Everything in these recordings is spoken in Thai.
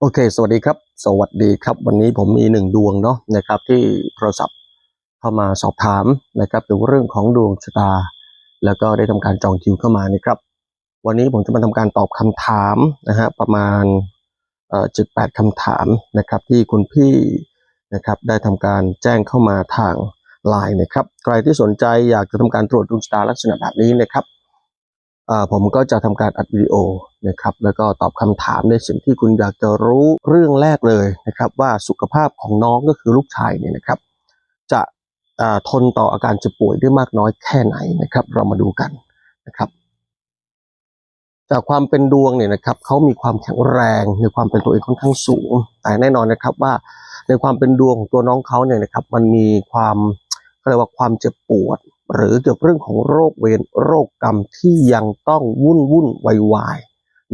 โอเค สวัสดีครับ สวัสดีครับ วันนี้ผมมีหนึ่งดวงเนาะนะครับ ที่โทรศัพท์เข้ามาสอบถามนะครับเกี่ยวกับเรื่องของดวงชะตา แล้วก็ได้ทำการจองคิวเข้ามานะครับ วันนี้ผมจะมาทำการตอบคำถามนะฮะประมาณเอ่อจุดแปดคำถามนะครับ ที่คุณพี่นะครับได้ทำการแจ้งเข้ามาทางไลน์นะครับ ใครที่สนใจอยากจะทำการตรวจดวงชะตาลักษณะแบบนี้นะครับอ่าผมก็จะทำการอัดวิดีโอ นะครับ แล้วก็ตอบคำถามในสิ่งที่คุณอยากจะรู้เรื่องแรกเลยนะครับ ว่าสุขภาพของน้องก็คือลูกชายเนี่ยนะครับ จะทนต่ออาการเจ็บป่วยได้มากน้อยแค่ไหนนะครับ เรามาดูกันนะครับ จากความเป็นดวงเนี่ยนะครับเขามีความแข็งแรงในความเป็นตัวเองค่อนข้างสูง แต่แน่นอนนะครับว่าในความเป็นดวงของตัวน้องเขาเนี่ยนะครับ มันมีความเรียกว่าความเจ็บปวด หรือเกี่ยวกับเรื่องของโรคเวรโรคกรรมที่ยังต้องวุ่นวุ่นวายวาย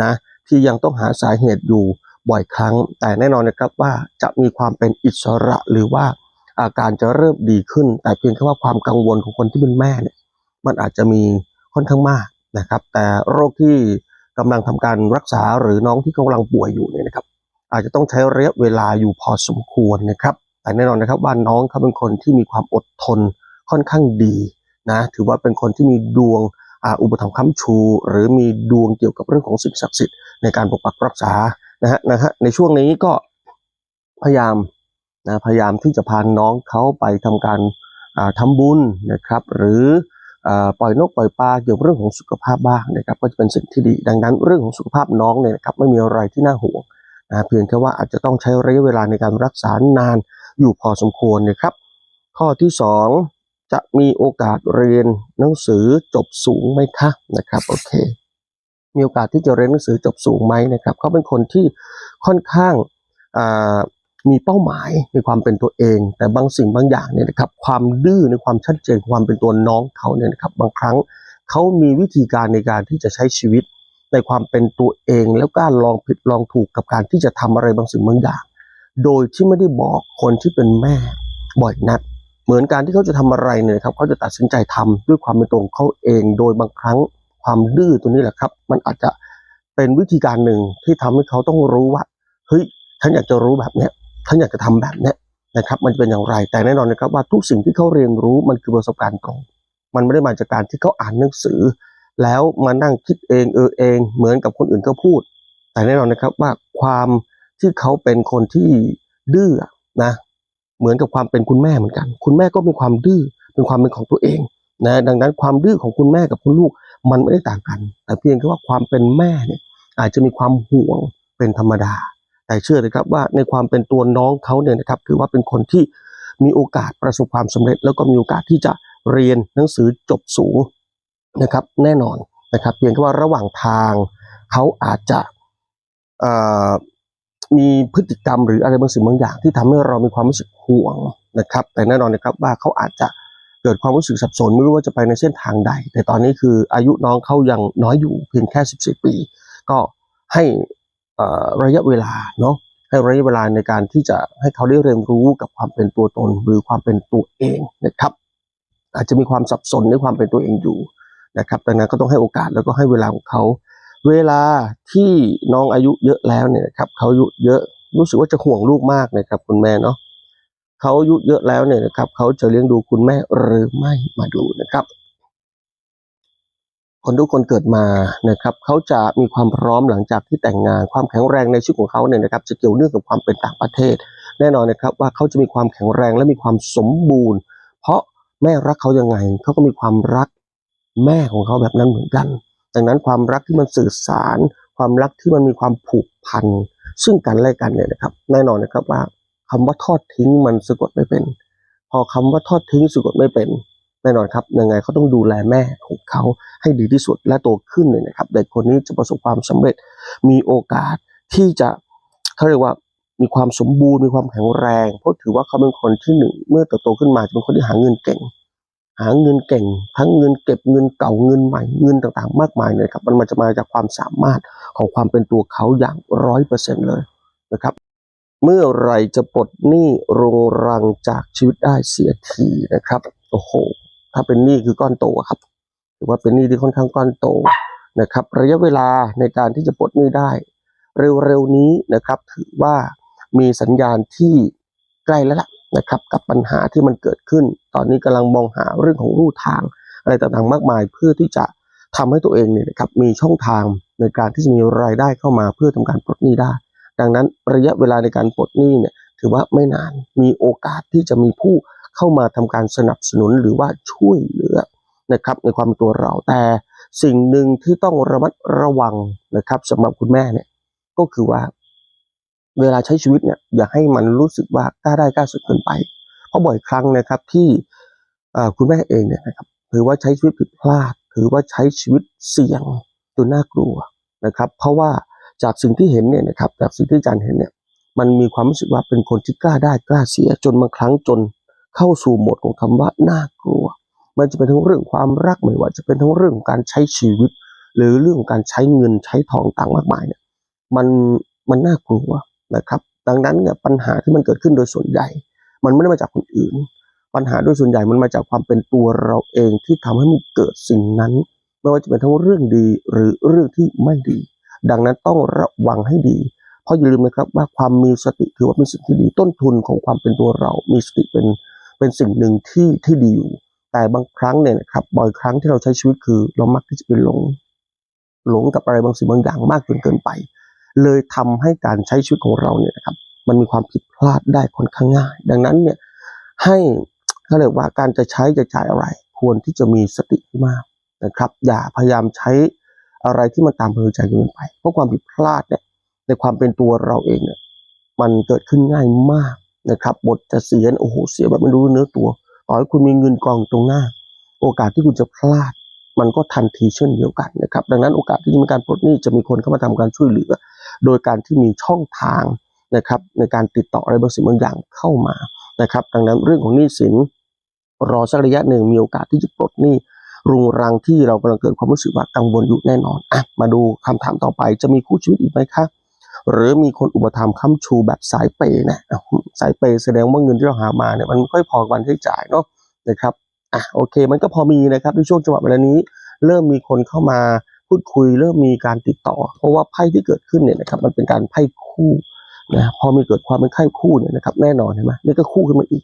นะที่ยังต้องหาสาเหตุอยู่บ่อยครั้ง แต่แน่นอนนะครับว่าจะมีความเป็นอิสระหรือว่าอาการจะเริ่มดีขึ้น แต่เพียงแค่ว่าความกังวลของคนที่เป็นแม่เนี่ยมันอาจจะมีค่อนข้างมากนะครับ แต่โรคที่กำลังทำการรักษาหรือน้องที่กำลังป่วยอยู่เนี่ยนะครับ อาจจะต้องใช้ระยะเวลาอยู่พอสมควรนะครับ แต่แน่นอนนะครับว่าน้องเขาเป็นคนที่มีความอดทนค่อนข้างดีนะถือว่าเป็นคนที่มีดวง อุปถัมภ์ค้ำชู หรือมีดวงเกี่ยวกับเรื่องของสิ่งศักดิ์สิทธิ์ในการปกปักรักษานะฮะนะฮะในช่วงนี้ก็พยายามนะพยายามที่จะพาน้องเขาไปทำการอ่าทำบุญนะครับหรืออปล่อยนกปล่อยปลาเกี่ยวกับเรื่องของสุขภาพบ้างนะครับก็จะเป็นสิ่งที่ดี ดังนั้นเรื่องของสุขภาพน้องเนี่ยนะครับไม่มีอะไรที่น่าห่วงนะเพียงแค่ว่าอาจจะต้องใช้ระยะเวลาในการรักษานานอยู่พอสมควรนะครับ ข้อที่สอง จะมีโอกาสเรียนหนังสือจบสูงไหมคะนะครับโอเคมีโอกาสที่จะเรียนหนังสือจบสูงไหมนะครับเขาเป็นคนที่ค่อนข้างมีเป้าหมายในความเป็นตัวเอง แต่บางสิ่งบางอย่างเนี่ยนะครับความดื้อในความชัดเจนความเป็นตัวน้องเขาเนี่ยนะครับบางครั้งเขามีวิธีการในการที่จะใช้ชีวิตในความเป็นตัวเอง แล้วกล้าลองผิดลองถูกกับการที่จะทำอะไรบางสิ่งบางอย่าง โดยที่ไม่ได้บอกคนที่เป็นแม่บ่อยนัก เหมือนการที่เขาจะทำอะไรเนี่ยครับเขาจะตัดสินใจทำด้วยความเป็นตัวของเขาเอง โดยบางครั้งความดื้อตัวนี้แหละครับ มันอาจจะเป็นวิธีการหนึ่งที่ทำให้เขาต้องรู้ว่าเฮ้ยฉันอยากจะรู้แบบเนี้ยฉันอยากจะทำแบบเนี้ยนะครับ มันจะเป็นอย่างไร แต่แน่นอนนะครับว่าทุกสิ่งที่เขาเรียนรู้มันคือประสบการณ์ตรง มันไม่ได้มาจากการที่เขาอ่านหนังสือ แล้วมานั่งคิดเองเออเอง เหมือนกับคนอื่นเขาพูด แต่แน่นอนนะครับว่าความที่เขาเป็นคนที่ดื้อนะ เหมือนกับความเป็นคุณแม่เหมือนกัน คุณแม่ก็มีความดื้อเป็นความเป็นของตัวเองนะดังนั้นความดื้อของคุณแม่กับคุณลูกมันไม่ได้ต่างกัน แต่เพียงแค่ว่าความเป็นแม่เนี่ยอาจจะมีความห่วงเป็นธรรมดา แต่เชื่อเลยครับว่าในความเป็นตัวน้องเขาเนี่ยนะครับถือว่าเป็นคนที่มีโอกาสประสบความสำเร็จ แล้วก็มีโอกาสที่จะเรียนหนังสือจบสูงนะครับแน่นอนนะครับเพียงแค่ว่าระหว่างทางเขาอาจจะ มีพฤติกรรมหรืออะไรบางสิ่งบางอย่างที่ทำให้เรามีความรู้สึกห่วงนะครับ แต่แน่นอนนะครับว่าเขาอาจจะเกิดความรู้สึกสับสนไม่รู้ว่าจะไปในเส้นทางใด แต่ตอนนี้คืออายุน้องเขายังน้อยอยู่เพียงแค่ 14 ปี ก็ให้ระยะเวลาเนาะให้ระยะเวลาในการที่จะให้เขาได้เรียนรู้กับความเป็นตัวตนหรือความเป็นตัวเองนะครับ อาจจะมีความสับสนในความเป็นตัวเองอยู่นะครับดังนั้นก็ต้องให้โอกาสแล้วก็ให้เวลาของเขา เวลาที่น้องอายุเยอะแล้วเนี่ยครับเขาอายุเยอะรู้สึกว่าจะห่วงลูกมากนะครับคุณแม่เนาะเขาอายุเยอะแล้วเนี่ยนะครับเขาจะเลี้ยงดูคุณแม่หรือไม่มาดูนะครับ คนทุกคนเกิดมานะครับเขาจะมีความพร้อมหลังจากที่แต่งงาน ความแข็งแรงในชีวิตของเขาเนี่ยนะครับ จะเกี่ยวเนื่องกับความเป็นต่างประเทศ แน่นอนนะครับว่าเขาจะมีความแข็งแรงและมีความสมบูรณ์ เพราะแม่รักเขายังไงเขาก็มีความรักแม่ของเขาแบบนั้นเหมือนกัน ดังนั้นความรักที่มันสื่อสาร ความรักที่มันมีความผูกพันซึ่งกันและกันเนี่ยนะครับ แน่นอนนะครับว่าคำว่าทอดทิ้งมันสะกดไม่เป็น พอคำว่าทอดทิ้งสะกดไม่เป็นแน่นอนครับยังไงเขาต้องดูแลแม่ของเขาให้ดีที่สุดและโตขึ้นเนี่ยนะครับเด็กคนนี้จะประสบความสำเร็จมีโอกาสที่จะเขาเรียกว่ามีความสมบูรณ์มีความแข็งแรง เพราะถือว่าเขาเป็นคนที่หนึ่งเมื่อเติบโตขึ้นมาจะเป็นคนที่หาเงินเก่ง หาเงินเก่ง ทั้งเงินเก็บเงินเก่าเงินใหม่เงินต่างๆ มากมายเลยครับ มันมาจะมาจากความสามารถของความเป็นตัวเขาอย่างร้อยเปอร์เซ็นเลยนะครับ เมื่อไรจะปลดหนี้รงรังจากชีวิตได้เสียทีนะครับโอ้โหถ้าเป็นหนี้คือก้อนโตครับถือว่าเป็นหนี้ที่ค่อนข้างก้อนโตนะครับ ระยะเวลาในการที่จะปลดหนี้ได้ เร็วๆนี้นะครับ ถือว่ามีสัญญาณที่ใกล้แล้วล่ะ นะครับ กับปัญหาที่มันเกิดขึ้น ตอนนี้กำลังมองหาเรื่องของรูทาง อะไรต่างๆมากมาย เพื่อที่จะทำให้ตัวเองเนี่ยนะครับมีช่องทางในการที่จะมีรายได้เข้ามาเพื่อทำการปลดหนี้ได้ ดังนั้นระยะเวลาในการปลดหนี้เนี่ยถือว่าไม่นานมีโอกาสที่จะมีผู้เข้ามาทำการสนับสนุนหรือว่าช่วยเหลือนะครับในความเป็นตัวเราแต่สิ่งหนึ่งที่ต้องระมัดระวังนะครับสำหรับคุณแม่เนี่ยก็คือว่า เวลาใช้ชีวิตเนี่ยอย่าให้มันรู้สึกว่ากล้าได้กล้าสุดเกินไป เพราะบ่อยครั้งนะครับที่คุณแม่เองเนี่ยนะครับถือว่าใช้ชีวิตผิดพลาดถือว่าใช้ชีวิตเสี่ยงจนน่ากลัวนะครับ เพราะว่าจากสิ่งที่เห็นเนี่ยนะครับจากสิ่งที่อาจารย์เห็นเนี่ยมันมีความรู้สึกว่าเป็นคนที่กล้าได้กล้าเสียจนบางครั้งจนเข้าสู่โหมดของคำว่าน่ากลัว มันจะเป็นทั้งเรื่องความรักไม่ว่าจะเป็นทั้งเรื่องการใช้ชีวิต หรือเรื่องของการใช้เงินใช้ทองต่างมากมายเนี่ยมันมันน่ากลัว นะครับ ดังนั้นเนี่ยปัญหาที่มันเกิดขึ้นโดยส่วนใหญ่ มันไม่ได้มาจากคนอื่น ปัญหาโดยส่วนใหญ่มันมาจากความเป็นตัวเราเองที่ทำให้มันเกิดสิ่งนั้น ไม่ว่าจะเป็นทั้งเรื่องดีหรือเรื่องที่ไม่ดี ดังนั้นต้องระวังให้ดี เพราะอย่าลืมนะครับว่าความมีสติถือว่าเป็นสิ่งที่ดีต้นทุนของความเป็นตัวเรา มีสติเป็นเป็นสิ่งหนึ่งที่ที่ดีอยู่ แต่บางครั้งเนี่ยนะครับบ่อยครั้งที่เราใช้ชีวิตคือเรามักที่จะไปหลงหลงกับอะไรบางสิ่งบางอย่างมากจนเกินไป เลยทำให้การใช้ชีวิตของเราเนี่ยนะครับมันมีความผิดพลาดได้ค่อนข้างง่าย ดังนั้นเนี่ยให้เขาเรียกว่าการจะใช้จะจ่ายอะไร ควรที่จะมีสติมากนะครับ อย่าพยายามใช้อะไรที่มันตามเพลิใจเกินไป เพราะความผิดพลาดเนี่ยในความเป็นตัวเราเองเนี่ยมันเกิดขึ้นง่ายมากนะครับบทจะเสียโอ้โหเสียแบบไม่รู้เนื้อตัวต่อให้คุณมีเงินกองตรงหน้า โอกาสที่คุณจะพลาด มันก็ทันทีเช่นเดียวกันนะครับ ดังนั้นโอกาสที่จะมีการปลดหนี้จะมีคนเข้ามาทำการช่วยเหลือ โดยการที่มีช่องทางนะครับในการติดต่ออะไรบางสิ่งบางอย่างเข้ามานะครับ ดังนั้นเรื่องของหนี้สินรอสักระยะหนึ่งมีโอกาสที่จะปลดหนี้รุงรังที่เรากำลังเกิดความรู้สึกว่ากังวลอยู่แน่นอนอะมาดูคำถามต่อไปจะมีคู่ชีวิตอีกไหมคะหรือมีคนอุปถัมภ์ค้ำชูแบบสายเปย์นะสายเปย์แสดงว่าเงินที่เราหามาเนี่ยมันไม่ค่อยพอกับการใช้จ่ายเนาะนะครับอะโอเค มันก็พอมีนะครับในช่วงจังหวะเวลานี้ เริ่มมีคนเข้ามา พูดคุยเริ่มมีการติดต่อ เพราะว่าไพ่ที่เกิดขึ้นเนี่ยนะครับมันเป็นการไพ่คู่นะพอมีเกิดความเป็นไพ่คู่เนี่ยนะครับแน่นอนเห็นไหมนี่ก็คู่ขึ้นมาอีก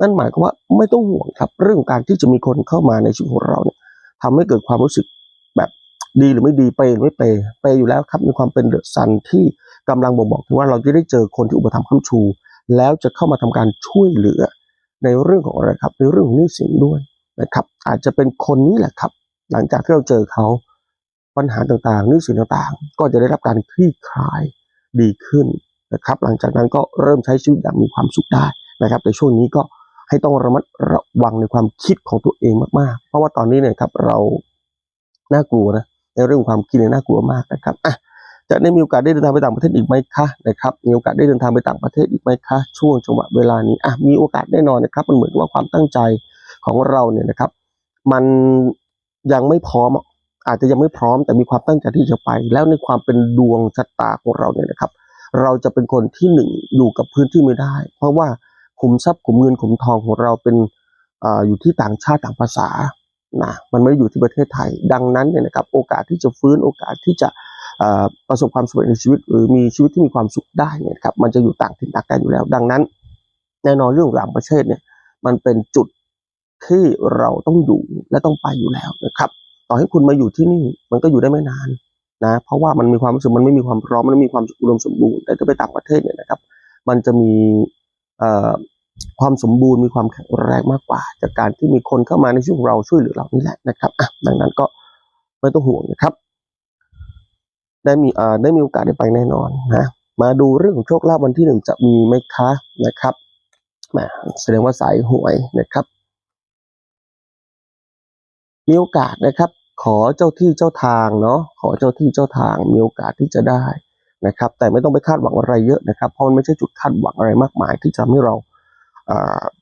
นั่นหมายความว่าไม่ต้องห่วงครับ เรื่องการที่จะมีคนเข้ามาในชีวิตของเราเนี่ยทำให้เกิดความรู้สึกแบบดีหรือไม่ดีเปย์หรือไม่เปย์เปย์อยู่แล้วครับมีความเป็นเดอะซันที่กำลังบ่งบอกถึงว่าเราจะได้เจอคนที่อุปถัมภ์ค้ำชู แล้วจะเข้ามาทำการช่วยเหลือ ในเรื่องของอะไรครับในเรื่องของหนี้สินด้วยนะครับ อาจจะเป็นคนนี้แหละครับ หลังจากที่เราเจอเขา ปัญหาต่างๆหนี้สินต่างๆ ก็จะได้รับการคลี่คลายดีขึ้นนะครับ หลังจากนั้นก็เริ่มใช้ชีวิตอย่างมีความสุขได้นะครับ ในช่วงนี้ก็ให้ต้องระมัดระวังในความคิดของตัวเองมากๆ เพราะว่าตอนนี้เนี่ยครับเราน่ากลัวนะในเรื่องความคิดเนี่ยน่ากลัวมากนะครับอะจะได้มีโอกาสได้เดินทางไปต่างประเทศอีกไหมคะนะครับมีโอกาสได้เดินทางไปต่างประเทศอีกไหมคะช่วงจังหวะเวลานี้อะมีโอกาสแน่นอนนะครับ มันเหมือนว่าความตั้งใจของเราเนี่ยนะครับ มันยังไม่พร้อม อาจจะยังไม่พร้อมแต่มีความตั้งใจที่จะไป แล้วในความเป็นดวงชะตาของเราเนี่ยนะครับ เราจะเป็นคนที่หนึ่งอยู่กับพื้นที่ไม่ได้ เพราะว่าขุมทรัพย์ขุมเงินขุมทองของเราเป็นออยู่ที่ต่างชาติต่างภาษานะมันไม่ได้อยู่ที่ประเทศไทย ดังนั้นเนี่ยนะครับโอกาสที่จะฟื้นโอกาสที่จะประสบความสำเร็จในชีวิต หรือมีชีวิตที่มีความสุขได้เนี่ยครับมันจะอยู่ต่างถิ่นต่างแดนอยู่แล้ว ดังนั้น แน่นอนเรื่องของต่างประเทศเนี่ยมันเป็นจุดที่เราต้องอยู่และต้องไปอยู่แล้วนะครับ ต่อให้คุณมาอยู่ที่นี่มันก็อยู่ได้ไม่นานนะ เพราะว่ามันมีความรู้สึกมันไม่มีความพร้อมมันไม่มีความอุดมสมบูรณ์แต่ถ้าไปต่างประเทศเนี่ยนะครับ มันจะมีความสมบูรณ์มีความแข็งแรงมากกว่า จากการที่มีคนเข้ามาในชีวิตของเราช่วยเหลือเรานี่แหละนะครับอะดังนั้นก็ไม่ต้องห่วงนะครับ ได้มีได้มีโอกาสได้ไปแน่นอนนะมาดูเรื่องของโชคลาภวันที่หนึ่งจะมีไหมคะนะครับแหมแสดงว่าสายหวยนะครับ มีโอกาสนะครับ ขอเจ้าที่เจ้าทางเนาะขอเจ้าที่เจ้าทางมีโอกาสที่จะได้นะครับ แต่ไม่ต้องไปคาดหวังอะไรเยอะนะครับ เพราะมันไม่ใช่จุดคาดหวังอะไรมากมาย ที่จะทำให้เรา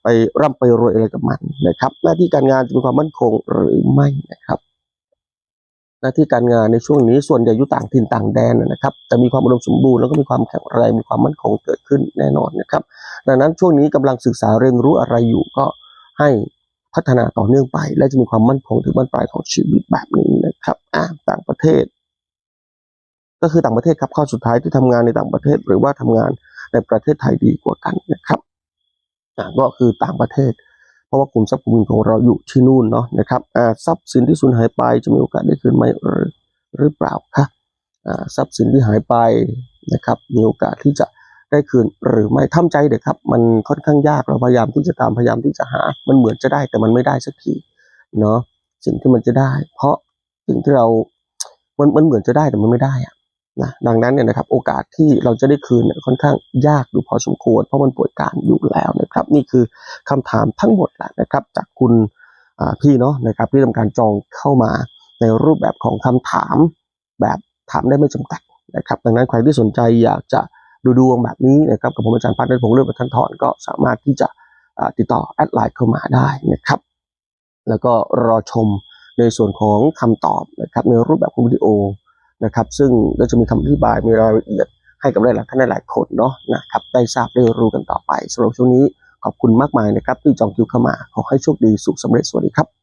ไปร่ำไปรวยอะไรกับมันนะครับ หน้าที่การงานจะมีความมั่นคงหรือไม่นะครับ หน้าที่การงานในช่วงนี้ส่วนใหญ่อยู่ต่างถิ่นต่างแดนนะครับแต่มีความอุดมสมบูรณ์แล้วก็มีความแข็งแรงมีความมั่นคงเกิดขึ้นแน่นอนนะครับ ดังนั้นช่วงนี้กำลังศึกษาเรียนรู้อะไรอยู่ก็ให้ พัฒนาต่อเนื่องไป และจะมีความมั่นคงถึงบ้านปลายของชีวิตแบบนี้นะครับอ่าต่างประเทศ ก็คือต่างประเทศครับข้อสุดท้ายที่ทำงานในต่างประเทศ หรือว่าทำงานในประเทศไทยดีกว่ากันนะครับอ่าก็คือต่างประเทศ เพราะว่ากลุ่มทรัพย์กลุ่มเงินของเราอยู่ที่นู่นเนาะนะครับอ่าทรัพย์สินที่สูญหายไปจะมีโอกาสได้คืนไหมหรือหรือเปล่าคะอ่าทรัพย์สินที่หายไปนะครับ มีโอกาสที่จะ ได้คืนหรือไม่ทำใจเด็กครับ มันค่อนข้างยากเราพยายามที่จะตามพยายามที่จะหา มันเหมือนจะได้แต่มันไม่ได้สักทีเนาะสิ่งที่มันจะได้ เพราะสิ่งที่เรา มันมันเหมือนจะได้แต่มันไม่ได้อะนะดังนั้นเนี่ยนะครับโอกาสที่เราจะได้คืนเนี่ยค่อนข้างยากอยู่พอสมควร เพราะมันป่วยการอยู่แล้วนะครับ นี่คือคำถามทั้งหมดแหละนะครับ จากคุณพี่เนาะนะครับที่ทำการจองเข้ามาในรูปแบบของคำถามแบบถามได้ไม่จำกัดนะครับ ดังนั้นใครที่สนใจอยากจะ ดูดวงแบบนี้นะครับกับผมอาจารย์พัฒน์ในพงเลือกประทันถอนก็สามารถที่จะติดต่อแอดไลน์เข้ามาได้นะครับ แล้วก็รอชมในส่วนของคำตอบนะครับในรูปแบบของวิดีโอนะครับ ซึ่งก็จะมีคำอธิบายมีรายละเอียดให้กับหลายๆท่านหลายๆคนเนาะนะครับได้ทราบได้รู้กันต่อไปสำหรับช่วงนี้ขอบคุณมากมายนะครับที่จองคิวเข้ามาขอให้โชคดีสุขสำเร็จสวัสดีครับ